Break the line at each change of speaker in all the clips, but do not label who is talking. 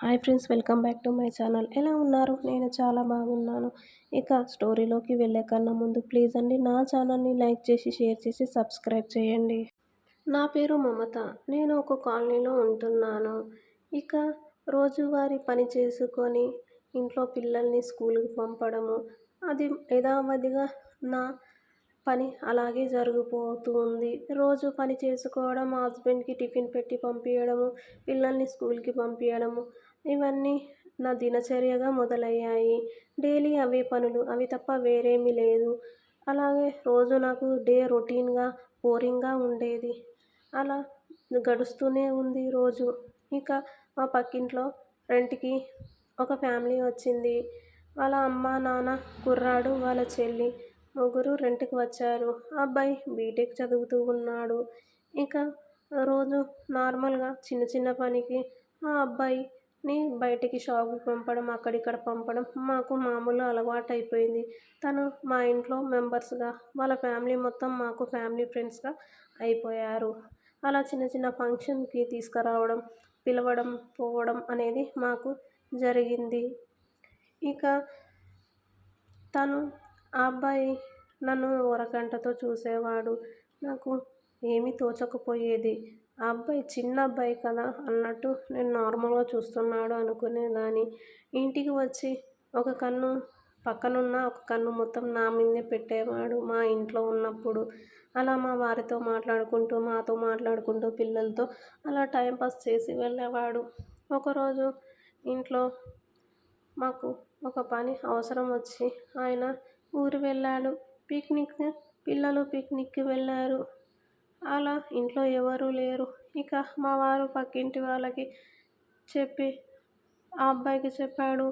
Hi friends welcome back to my channel. ఎలా ఉన్నారు? నేను చాలా బాగున్నాను. ఇక స్టోరీలోకి వెళ్ళే కన్నా ముందు ప్లీజ్ అండి నా ఛానల్ని లైక్ చేసి షేర్ చేసి సబ్స్క్రైబ్ చేయండి. నా పేరు మమత. నేను ఒక కాలనీలో ఉంటున్నాను. ఇక రోజువారీ పని చేసుకొని ఇంట్లో పిల్లల్ని స్కూల్కి పంపడము అది యథావధిగా నా పని అలాగే జరిగిపోతూ ఉంది. రోజు పని చేసుకోవడం మా హస్బెండ్కి టిఫిన్ పెట్టి పంపించడము పిల్లల్ని స్కూల్కి పంపించడము ఇవన్నీ నా దినచర్యగా మొదలయ్యాయి. డైలీ అవే పనులు. అవి తప్ప వేరేమీ లేదు. అలాగే రోజు నాకు డే రొటీన్గా బోరింగ్గా ఉండేది. అలా గడుస్తూనే ఉంది రోజు. ఇక మా పక్కింట్లో రెంట్కి ఒక ఫ్యామిలీ వచ్చింది. వాళ్ళ అమ్మ నాన్న కుర్రాడు వాళ్ళ చెల్లి ముగ్గురు రెంట్కి వచ్చారు. అబ్బాయి బీటెక్ చదువుతూ ఉన్నాడు. ఇక రోజు నార్మల్గా చిన్న చిన్న పనికి ఆ అబ్బాయి ని బయటికి షాప్కి పంపడం అక్కడిక్కడ పంపడం మాకు మామూలు అలవాటు అయిపోయింది తను మా ఇంట్లో మెంబర్స్గా వాళ్ళ ఫ్యామిలీ మొత్తం మాకు ఫ్యామిలీ ఫ్రెండ్స్గా అయిపోయారు. అలా చిన్న చిన్న ఫంక్షన్కి తీసుకురావడం పిలవడం పోవడం అనేది మాకు జరిగింది. ఇక తను ఆ అబ్బాయి నన్ను ఒరకంటతో చూసేవాడు. నాకు ఏమీ తోచకపోయేది. ఆ అబ్బాయి చిన్న అబ్బాయి కదా అన్నట్టు నేను నార్మల్గా చూస్తున్నాడు అనుకునేదాన్ని ఇంటికి వచ్చి ఒక కన్ను పక్కనున్న ఒక కన్ను మొత్తం నా మీదే పెట్టేవాడు మా ఇంట్లో ఉన్నప్పుడు. అలా మా వారితో మాట్లాడుకుంటూ మాతో మాట్లాడుకుంటూ పిల్లలతో అలా టైంపాస్ చేసి వెళ్ళేవాడు. ఒకరోజు ఇంట్లో మాకు ఒక పని అవసరం వచ్చి ఆయన ఊరు వెళ్ళాడు. పిక్నిక్ పిల్లలు పిక్నిక్కి వెళ్ళారు. అలా ఇంట్లో ఎవరు లేరు. ఇక మా వారు పక్కింటి వాళ్ళకి చెప్పి ఆ అబ్బాయికి చెప్పాడు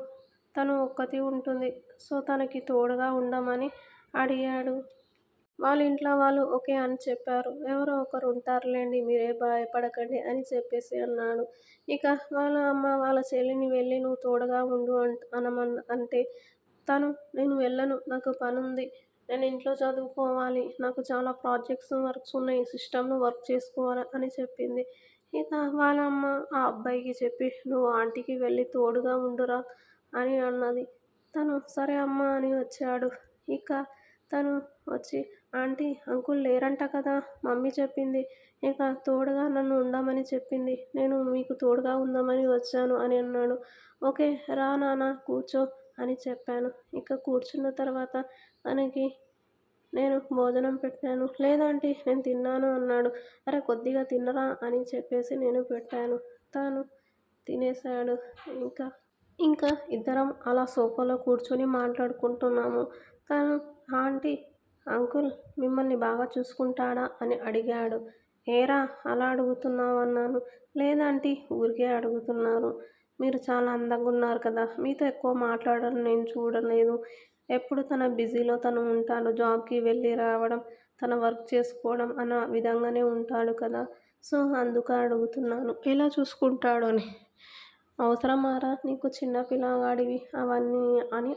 తను ఒక్కతి ఉంటుంది. సో తనకి తోడుగా ఉండమని అడిగాడు. వాళ్ళ ఇంట్లో వాళ్ళు ఓకే అని చెప్పారు. ఎవరో ఒకరు ఉంటారులేండి మీరే భయపడకండి అని చెప్పేసి అన్నాడు. ఇక వాళ్ళ అమ్మ వాళ్ళ చెల్లిని వెళ్ళి నువ్వు తోడుగా ఉండు అనమన్ అంటే తను నేను వెళ్ళను నాకు పని ఉంది నేను ఇంట్లో చదువుకోవాలి నాకు చాలా ప్రాజెక్ట్స్ వర్క్స్ ఉన్నాయి సిస్టమ్లో వర్క్ చేసుకోవాలి అని చెప్పింది. ఇక వాళ్ళ అమ్మ ఆ అబ్బాయికి చెప్పి నువ్వు ఆంటీకి వెళ్ళి తోడుగా ఉండురా అని అన్నది. తను సరే అమ్మ అని వచ్చాడు. ఇక తను వచ్చి ఆంటీ అంకుల్ లేరంట కదా మమ్మీ చెప్పింది. ఇక తోడుగా నన్ను ఉండమని చెప్పింది. నేను మీకు తోడుగా ఉందామని వచ్చాను అని అన్నాడు. ఓకే రా నాన్న కూర్చో అని చెప్పాను. ఇక కూర్చున్న తర్వాత తనకి నేను భోజనం పెట్టాను. లేదంటే నేను తిన్నాను అన్నాడు. అరే కొద్దిగా తిన్నరా? అని చెప్పేసి నేను పెట్టాను. తాను తినేసాడు ఇంకా ఇంకా ఇద్దరం అలా సోఫాలో కూర్చొని మాట్లాడుకుంటున్నాము. తను ఆంటీ అంకుల్ మిమ్మల్ని బాగా చూసుకుంటాడా? అని అడిగాడు. ఏరా అలా అడుగుతున్నావు అన్నాను లేదంటీ ఊరికే అడుగుతున్నాను మీరు చాలా అందంగా ఉన్నారు కదా. మీతో ఎక్కువ మాట్లాడడం నేను చూడలేదు. ఎప్పుడు తన బిజీలో తను ఉంటాడు. జాబ్కి వెళ్ళి రావడం తన వర్క్ చేసుకోవడం అన్న విధంగానే ఉంటాడు కదా. సో అందుకు అడుగుతున్నాను. ఎలా చూసుకుంటాడు అని. అవసరమారా నీకు చిన్న పిల్లగాడివి అవన్నీ అని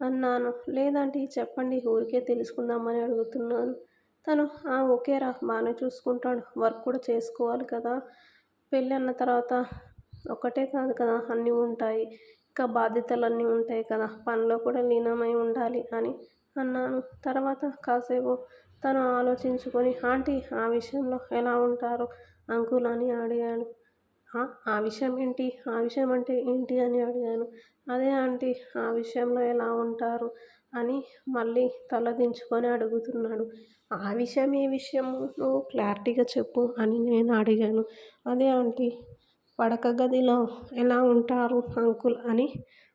అన్నాను. లేదంటే చెప్పండి. ఊరికే తెలుసుకుందామని అడుగుతున్నాను. తను ఓకేరా. బాగానే చూసుకుంటాడు. వర్క్ కూడా చేసుకోవాలి కదా. పెళ్ళి అన్న తర్వాత ఒకటే కాదు కదా అన్నీ ఉంటాయి. ఇంకా బాధ్యతలన్నీ ఉంటాయి కదా పనిలో కూడా లీనమై ఉండాలి అని అన్నాను. తర్వాత కాసేపు తను ఆలోచించుకొని ఆంటీ ఆ విషయంలో ఎలా ఉంటారు? అంకుల్ అని అడిగాడు. ఆ విషయం ఏంటి? ఆ విషయం అంటే ఏంటి? అని అడిగాను. అదే ఆంటీ ఆ విషయంలో ఎలా ఉంటారు? అని మళ్ళీ తలదించుకొని అడుగుతున్నాడు. ఆ విషయం ఏ విషయము నువ్వు క్లారిటీగా చెప్పు అని నేను అడిగాను. అదే ఆంటీ పడక గదిలో ఎలా ఉంటారు అంకుల్ అని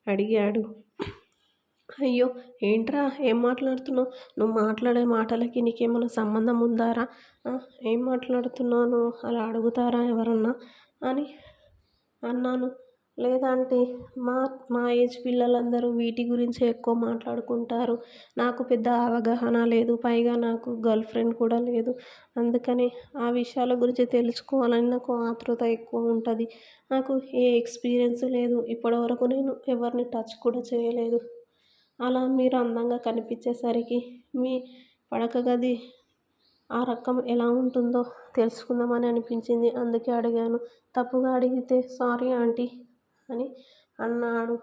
అడిగాడు. అయ్యో ఏంట్రా ఏం మాట్లాడుతున్నావు? నువ్వు మాట్లాడే మాటలకి నీకేమైనా సంబంధం ఉందారా? ఏం మాట్లాడుతున్నావు అలా అడుగుతారా ఎవరన్నా? అని అన్నాను. లేదంటే మా మా ఏజ్ పిల్లలందరూ వీటి గురించే ఎక్కువ మాట్లాడుకుంటారు. నాకు పెద్ద అవగాహన లేదు పైగా నాకు గర్ల్ ఫ్రెండ్ కూడా లేదు. అందుకని ఆ విషయాల గురించి తెలుసుకోవాలని నాకు ఆతృత ఎక్కువ ఉంటుంది. నాకు ఏ ఎక్స్పీరియన్స్ లేదు ఇప్పటివరకు నేను ఎవరిని టచ్ కూడా చేయలేదు. అలా మీరు అందంగా కనిపించేసరికి మీ పడక గది ఆ రకం ఎలా ఉంటుందో తెలుసుకుందామని అనిపించింది. అందుకే అడిగాను. తప్పుగా అడిగితే సారీ ఆంటీ అని అన్నాడు.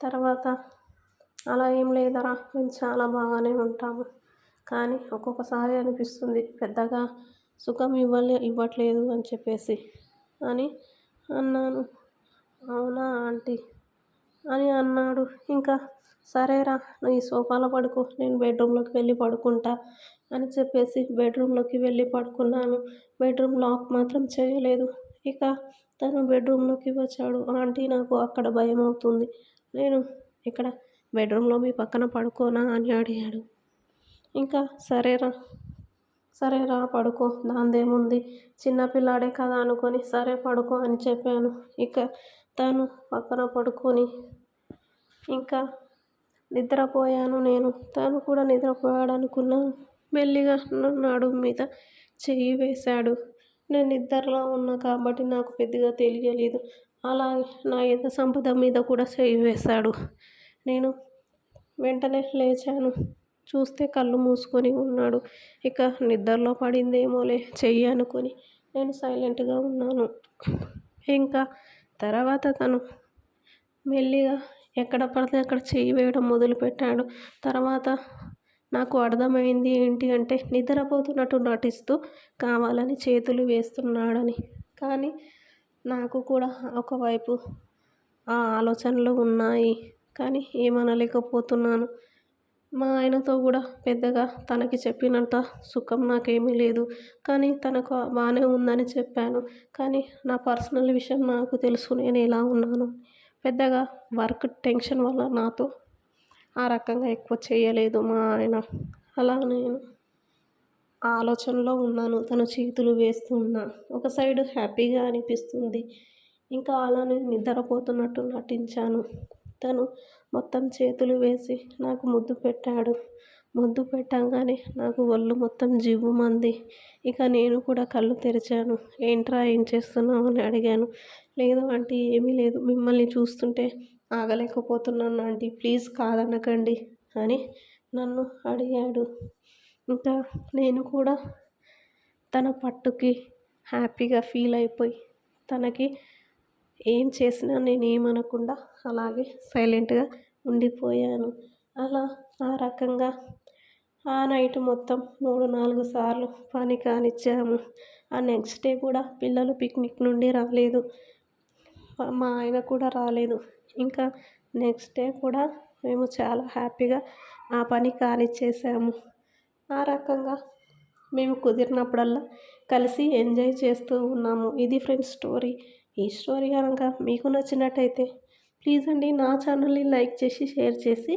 తర్వాత అలా ఏం లేదరా మేము చాలా బాగానే ఉంటాము. కానీ ఒక్కొక్కసారి అనిపిస్తుంది పెద్దగా సుఖం ఇవ్వలే ఇవ్వట్లేదు అని చెప్పేసి అని అన్నాను. అవునా ఆంటీ అని అన్నాడు. ఇంకా సరేరా నీ సోఫాలో పడుకో నేను బెడ్రూమ్లోకి వెళ్ళి పడుకుంటా అని చెప్పేసి బెడ్రూమ్లోకి వెళ్ళి పడుకున్నాను. బెడ్రూమ్ లాక్ మాత్రం చేయలేదు. ఇక తను బెడ్రూమ్లోకి వచ్చాడు. ఆంటీ నాకు అక్కడ భయం అవుతుంది నేను ఇక్కడ బెడ్రూమ్లో మీ పక్కన పడుకోనా? అని అడిగాడు. ఇంకా సరేరా సరేరా పడుకో. దాందేముంది చిన్నపిల్లాడే కదా అనుకొని సరే పడుకో అని చెప్పాను. ఇక తను పక్కన పడుకొని ఇంకా నిద్రపోయాను నేను. తను కూడా నిద్రపోయాడు అనుకున్నాను మెల్లిగా నడుము మీద చెయ్యి వేశాడు. నేను నిద్రలో ఉన్నా కాబట్టి నాకు పెద్దగా తెలియలేదు. అలాగే నా ఎంత సంపద మీద కూడా చెయ్యి వేశాడు. నేను వెంటనే లేచాను. చూస్తే కళ్ళు మూసుకొని ఉన్నాడు. ఇక నిద్రలో పడిందేమోలే చెయ్యి అనుకొని నేను సైలెంట్గా ఉన్నాను. ఇంకా తర్వాత తను మెల్లిగా ఎక్కడ పడితే అక్కడ చెయ్యి వేయడం మొదలుపెట్టాడు. తర్వాత నాకు అర్థమైంది ఏంటి అంటే నిద్రపోతున్నట్టు నటిస్తూ కావాలని చేతులు వేస్తున్నాడని. కానీ నాకు కూడా ఒకవైపు ఆ ఆలోచనలు ఉన్నాయి. కానీ ఏమనలేకపోతున్నాను. మా ఆయనతో కూడా పెద్దగా తనకి చెప్పినంత సుఖం నాకేమీ లేదు. కానీ తనకు బాగానే ఉందని చెప్పాను. కానీ నా పర్సనల్ విషయం నాకు తెలుసు. నేను ఎలా ఉన్నాను? పెద్దగా వర్క్ టెన్షన్ వల్ల నాతో ఆ రకంగా ఎక్కువ చేయలేదు మా ఆయన. అలా నేను ఆలోచనలో ఉన్నాను. తను చేతులు వేస్తున్నా ఒక సైడ్ హ్యాపీగా అనిపిస్తుంది. ఇంకా అలానే నిద్రపోతున్నట్టు నటించాను. తను మొత్తం చేతులు వేసి నాకు ముద్దు పెట్టాడు. ముద్దు పెట్టంగానే నాకు ఒళ్ళు మొత్తం జివ్వుమంది. ఇక నేను కూడా కళ్ళు తెరిచాను. ఏంట్రా ఏం చేస్తున్నావు? అని అడిగాను. లేదు అంటే ఏమీ లేదు. మిమ్మల్ని చూస్తుంటే ఆగలేకపోతున్నాను ఆంటీ. ప్లీజ్ కాదనకండి అని నన్ను అడిగాడు. ఇంకా నేను కూడా తన పట్టుకి హ్యాపీగా ఫీల్ అయిపోయి తనకి ఏం చేసినా నేను ఏమనకుండా అలాగే సైలెంట్గా ఉండిపోయాను. అలా ఆ రకంగా ఆ నైట్ మొత్తం మూడు నాలుగు సార్లు పని కానిచ్చాము. ఆ నెక్స్ట్ డే కూడా పిల్లలు పిక్నిక్ నుండి రాలేదు. మా ఆయన కూడా రాలేదు. ఇంకా నెక్స్ట్ డే కూడా మేము చాలా హ్యాపీగా ఆ పని కానిచ్చేసాము. ఆ రకంగా మేము కుదిరినప్పుడల్లా కలిసి ఎంజాయ్ చేస్తూ ఉన్నాము. ఇది ఫ్రెండ్స్ స్టోరీ. ఈ స్టోరీ కనుక మీకు నచ్చినట్టయితే ప్లీజ్ అండి నా ఛానల్ని లైక్ చేసి షేర్ చేసి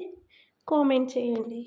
కామెంట్ చేయండి.